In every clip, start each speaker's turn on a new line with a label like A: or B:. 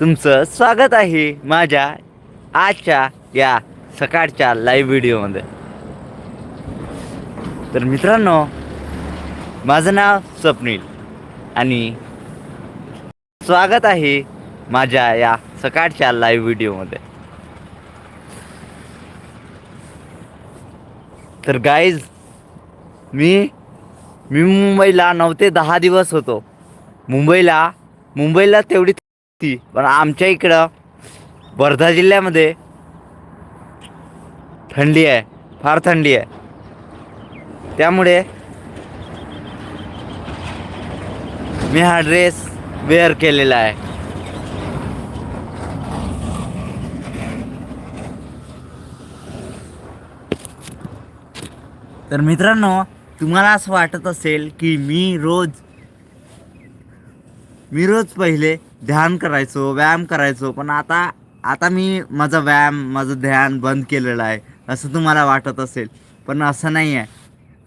A: तुमचं स्वागत आहे माझ्या आजच्या या सकाळच्या लाईव्ह व्हिडिओमध्ये तर मित्रांनो माझं नाव स्वप्नील आणि स्वागत आहे माझ्या या सकाळच्या लाईव्ह व्हिडिओमध्ये तर गाईज मी मी मुंबईला नऊ ते दहा दिवस होतो. मुंबईला मुंबईला तेवढी ती. पण आमच्या इकडं वर्धा जिल्ह्यामध्ये थंडी आहे. फार थंडी आहे. त्यामुळे मी हा ड्रेस वेअर केलेला आहे. तर मित्रांनो तुम्हाला असं वाटत असेल की मी रोज मी रोज पहिले ध्यान करायचो व्यायाम करायचो पण आता आता मी माझा व्यायाम माझं ध्यान बंद केलेलं आहे असं तुम्हाला वाटत असेल. पण असं नाही आहे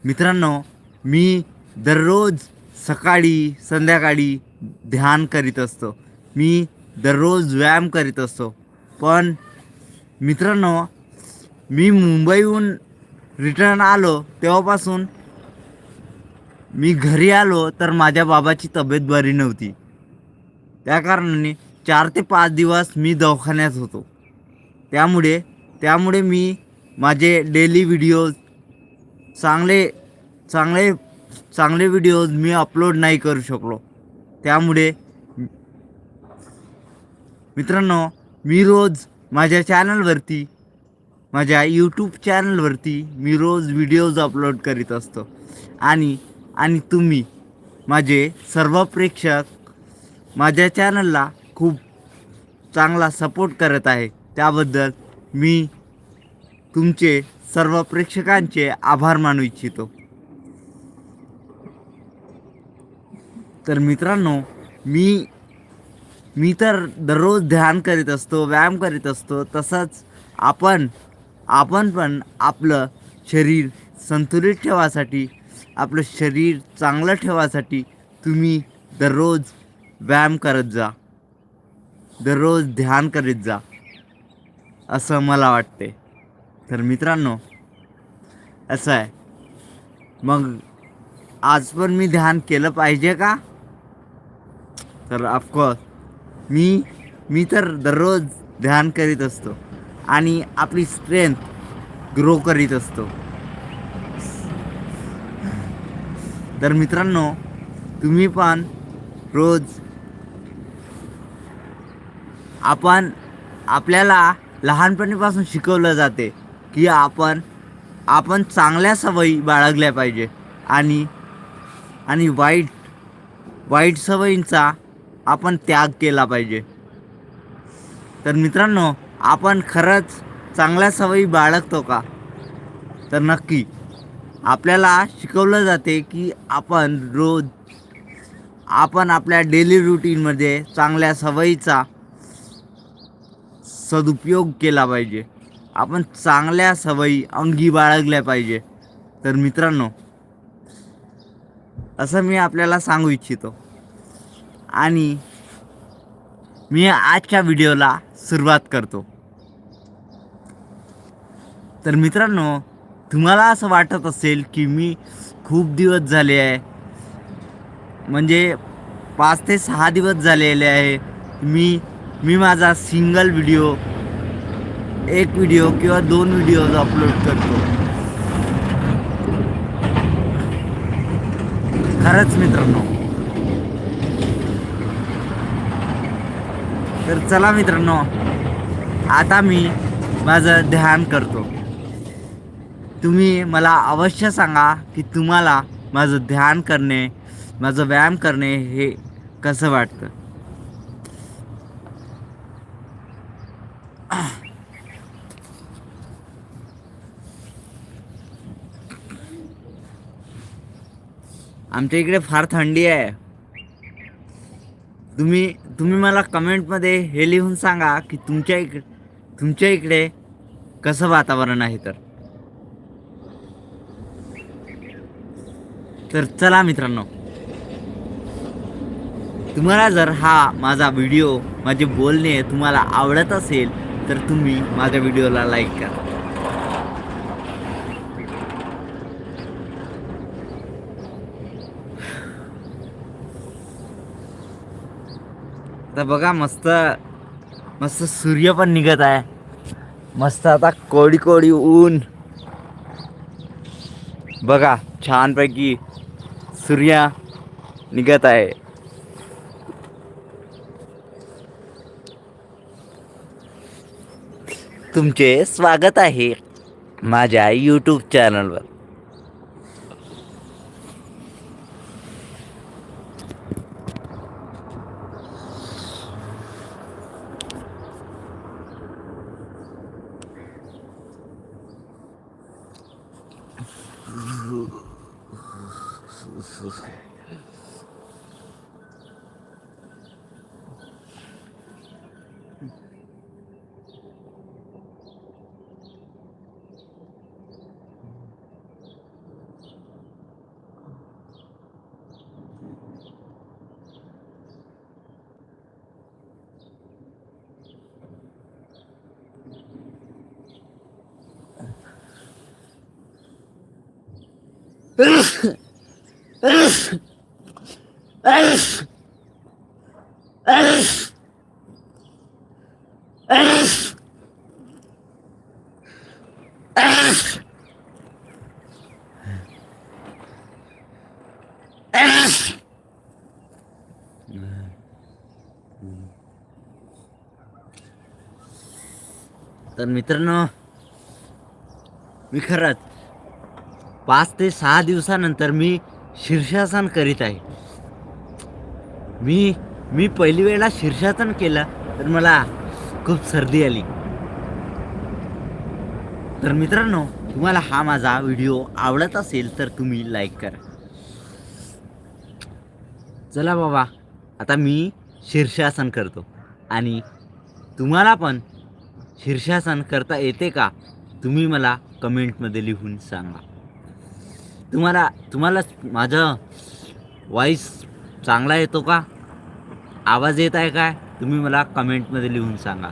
A: मित्रांनो मी दररोज सकाळी संध्याकाळी ध्यान करीत असतो. मी दररोज व्यायाम करीत असतो. पण मित्रांनो मी मुंबईहून रिटर्न आलो तेव्हापासून मी घरी आलो तर माझ्या बाबाची तब्येत बरी नव्हती. त्या कारणाने चार ते पाच दिवस मी दवाखान्यात होतो. त्यामुळे त्यामुळे मी माझे डेली व्हिडिओज चांगले चांगले चांगले व्हिडिओज मी अपलोड नाही करू शकलो. त्यामुळे मित्रांनो मी रोज माझ्या चॅनलवरती माझ्या यूट्यूब चॅनलवरती मी रोज व्हिडिओज अपलोड करीत असतो. आणि आणि तुम्ही माझे सर्व प्रेक्षक माझ्या चॅनलला खूप चांगला सपोर्ट करत आहे. त्याबद्दल मी तुमचे सर्व प्रेक्षकांचे आभार मानू इच्छितो. तर मित्रांनो मी मी तर दररोज ध्यान करीत असतो व्यायाम करीत असतो तसंच आपण आपण पण आपलं शरीर संतुलित ठेवासाठी आपलं शरीर चांगलं ठेवासाठी तुम्ही दररोज व्यायाम करत जा. दररोज ध्यान करीत जा असं मला वाटते. तर मित्रांनो असं आहे. मग आज पण मी ध्यान केलं पाहिजे का? तर ऑफकोर्स मी मी तर दररोज ध्यान करीत असतो आणि आपली स्ट्रेंथ ग्रो करीत असतो. तर मित्रांनो तुम्ही पण रोज आपण आपल्याला लहानपणीपासून शिकवलं जाते की आपण आपण चांगल्या सवयी बाळगल्या पाहिजे. आणि आणि वाईट वाईट सवयींचा आपण त्याग केला पाहिजे. तर मित्रांनो आपण खरंच चांगल्या सवयी बाळगतो का? तर नक्की. आपल्याला शिकवलं जाते की आपण रोज आपण आपल्या डेली रुटीनमध्ये चांगल्या सवयीचा सदुपयोग केला पाहिजे. आपण चांगल्या सवयी अंगी बाळगल्या पाहिजे. तर मित्रांनो असं मी आपल्याला सांगू इच्छितो. आणि मी आजच्या व्हिडिओला सुरुवात करतो. तर मित्रांनो तुम्हाला असं वाटत असेल की मी खूप दिवस झाले आहे. म्हणजे पाच ते सहा दिवस झालेले आहे. मी मी माझा सिंगल व्हिडिओ एक व्हिडिओ किंवा दोन व्हिडिओज अपलोड करतो. खरंच मित्रांनो. तर चला मित्रांनो आता मी माझं ध्यान करतो. तुम्ही मला अवश्य सांगा की तुम्हाला माझं ध्यान करणे माझं व्यायाम करणे हे कसं वाटतं? आमच्या इकडे फार थंडी आहे. तुम्ही तुम्ही मला कमेंटमध्ये हे लिहून सांगा की तुमच्या इकडे तुमच्या इकडे कसं वातावरण आहे तर. तर चला मित्रांनो. तुम्हाला जर हा माझा व्हिडिओ माझे बोलणे तुम्हाला आवडत असेल तर तुम्ही माझ्या व्हिडिओला लाईक करा. आता बघा मस्त मस्त सूर्य पण निघत आहे. मस्त आता कोडी कोडी ऊन. बघा छानपैकी सूर्य निघत आहे. तुमचे स्वागत आहे माझ्या यूट्यूब चॅनलवर तर मित्रांनो मी खरंच पाच ते सहा दिवसानंतर मी शीर्षासन करीत आहे. मी मी पहिली वेळेला शीर्षासन केलं तर मला खूप सर्दी आली. तर मित्रांनो तुम्हाला हा माझा व्हिडिओ आवडत असेल तर तुम्ही लाईक करा. चला बाबा आता मी शीर्षासन करतो. आणि तुम्हाला पण शीर्षासन करता येते का तुम्ही मला कमेंटमध्ये लिहून सांगा. तुम्हाला तुम्हाला माझं वॉईस चांगला येतो का? आवाज येत आहे काय? तुम्ही मला कमेंटमध्ये लिहून सांगा.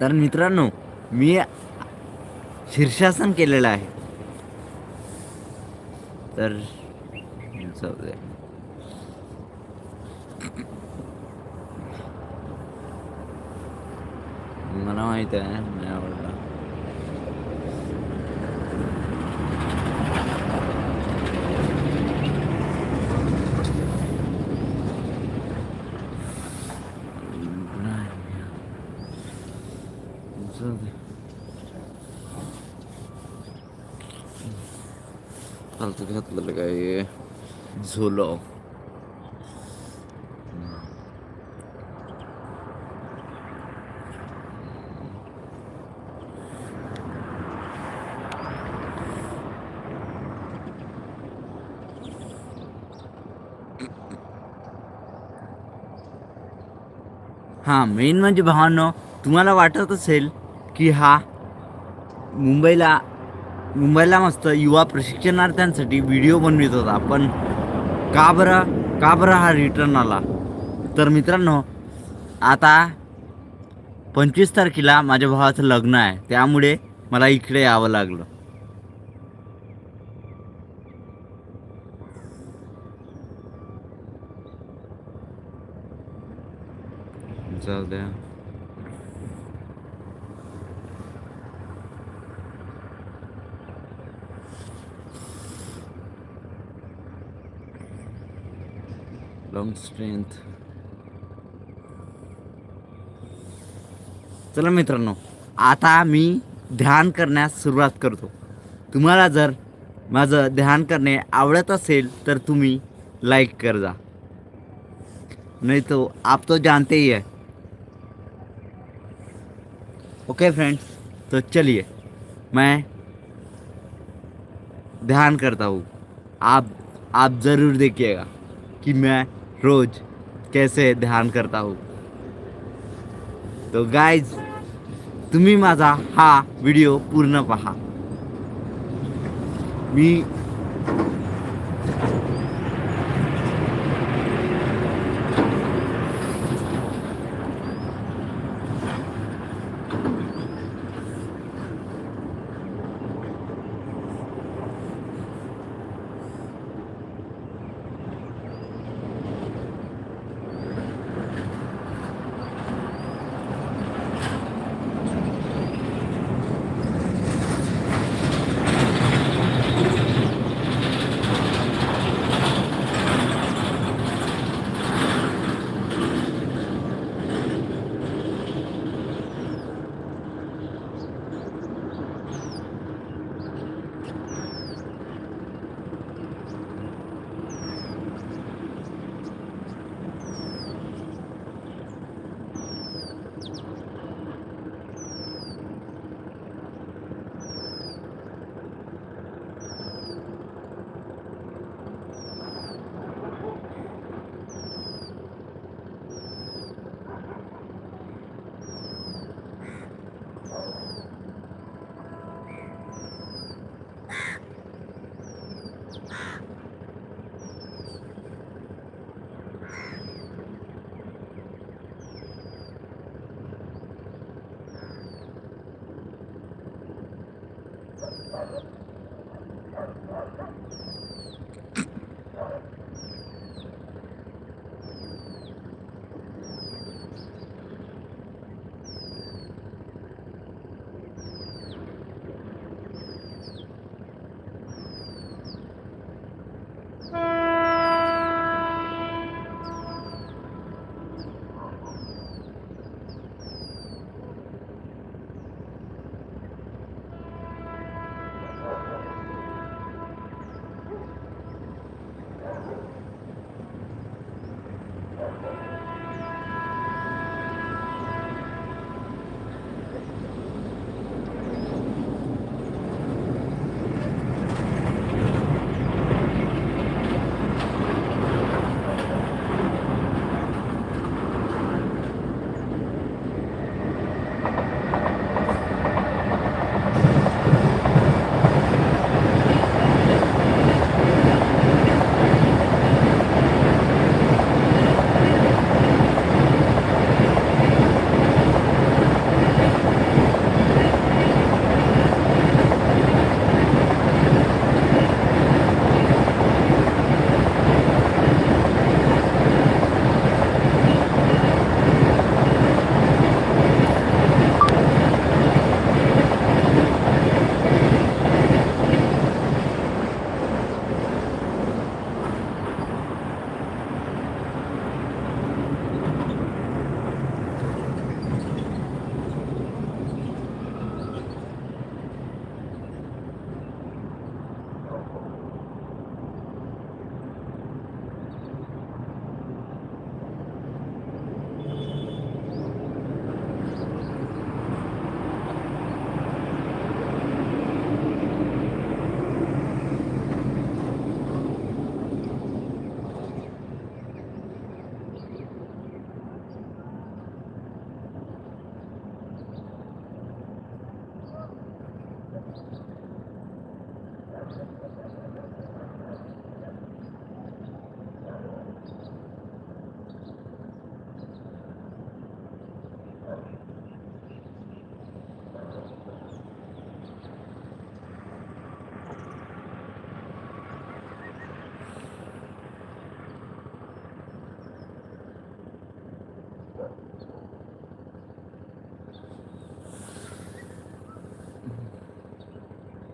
A: तर मित्रांनो मी शीर्षासन केलेलं आहे. तर मला माहीत आहे. फालतू घातलेलं काय झोलो हां मेन म्हणजे भावांनो तुम्हाला वाटत असेल की हा मुंबईला मुंबईला मस्त युवा प्रशिक्षणार्थ्यांसाठी व्हिडिओ बनवित होता. पण का बरं? का बरं हा रिटर्न आला? तर मित्रांनो आता पंचवीस तारखेला माझ्या भावाचं लग्न आहे. त्यामुळे मला इकडे यावं लागलं. लॉंग स्ट्रेंथ चला मित्रांनो, आता मी ध्यान करण्यास सुरुवात करतो. तुम्हाला जर माझं ध्यान करणे आवडत असेल, तर तुम्ही लाईक कर जा नहीं तो आप तो जानते ही है. ओके फ्रेंड्स तो चलिए. मैं ध्यान करता हूँ. आप आप ज़रूर देखिएगा कि मैं रोज़ कैसे ध्यान करता हूँ। तो गायज तुम्ही माझा हा व्हिडिओ पूर्ण पहा. मी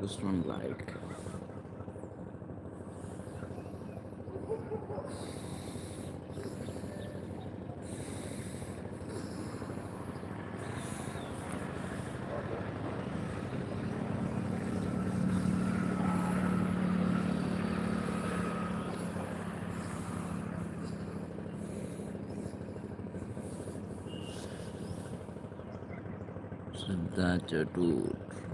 A: focused one like uh, dude.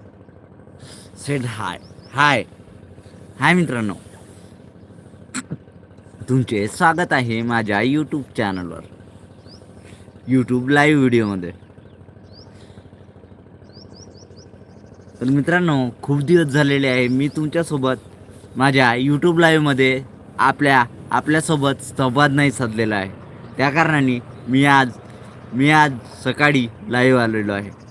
A: Said hi. Hi. Hi मित्रांनो. तुमचे स्वागत आहे माझ्या यूट्यूब चॅनलवर यूट्यूब लाईव्ह व्हिडिओमध्ये तर मित्रांनो खूप दिवस झालेले आहे. मी तुमच्यासोबत माझ्या यूट्यूब लाईव्हमध्ये आपल्या आपल्यासोबत संवाद नाही साधलेला आहे. त्या कारणाने मी आज मी आज सकाळी लाईव्ह आलेलो आहे.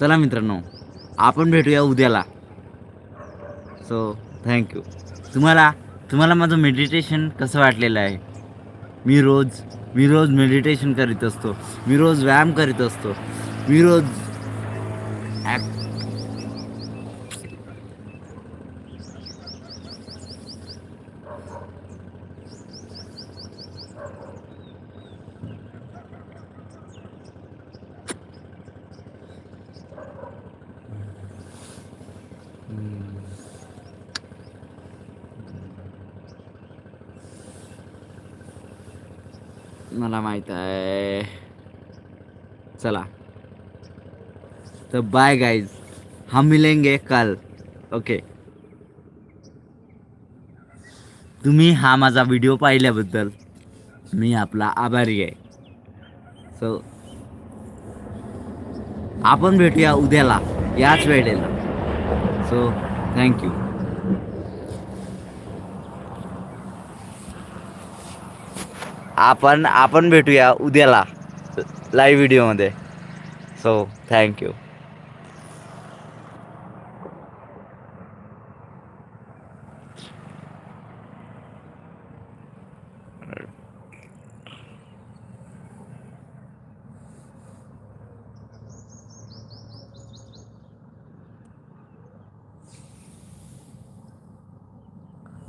A: चला मित्रांनो आपण भेटूया उद्याला. सो थँक्यू तुम्हाला तुम्हाला माझं मेडिटेशन कसं वाटलेलं आहे? मी रोज मी रोज मेडिटेशन करीत असतो. मी रोज व्यायाम करीत असतो. मी रोज मला माहीत आहे. चला. तर बाय गाईज हम मिलेंगे काल. ओके तुम्ही हा माझा व्हिडिओ पाहिल्याबद्दल मी आपला आभारी आहे. सो आपण भेटूया उद्याला याच वेळेला. सो थँक्यू आपण आपण भेटूया उद्याला लाईव्ह व्हिडिओमध्ये सो थँक्यू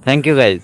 A: थँक्यू गाईज